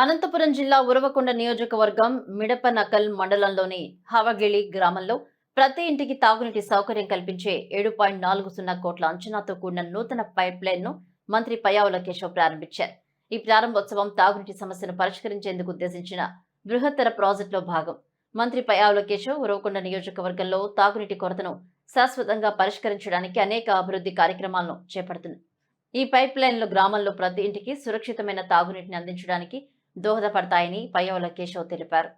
అనంతపురం జిల్లా ఉరవకొండ నియోజకవర్గం మిడపనకల్ మండలంలోని హవగిళి గ్రామంలో ప్రతి ఇంటికి తాగునీటి సౌకర్యం కల్పించే ఏడు పాయింట్ నాలుగు సున్నా కోట్ల అంచనాతో కూడిన నూతన పైప్ లైన్ను మంత్రి పయావుల కేశవ్ ప్రారంభించారు. ఈ ప్రారంభోత్సవం తాగునీటి సమస్యను పరిష్కరించేందుకు ఉద్దేశించిన బృహత్తర ప్రాజెక్టులో భాగం. మంత్రి పయావుల కేశవ్ ఉరవకొండ నియోజకవర్గంలో తాగునీటి కొరతను శాశ్వతంగా పరిష్కరించడానికి అనేక అభివృద్ధి కార్యక్రమాలను చేపడుతుంది. ఈ పైప్ లైన్లు గ్రామంలో ప్రతి ఇంటికి సురక్షితమైన తాగునీటిని అందించడానికి దోహదపడతాయని పయ్యవ కేశవ్ తెలిపారు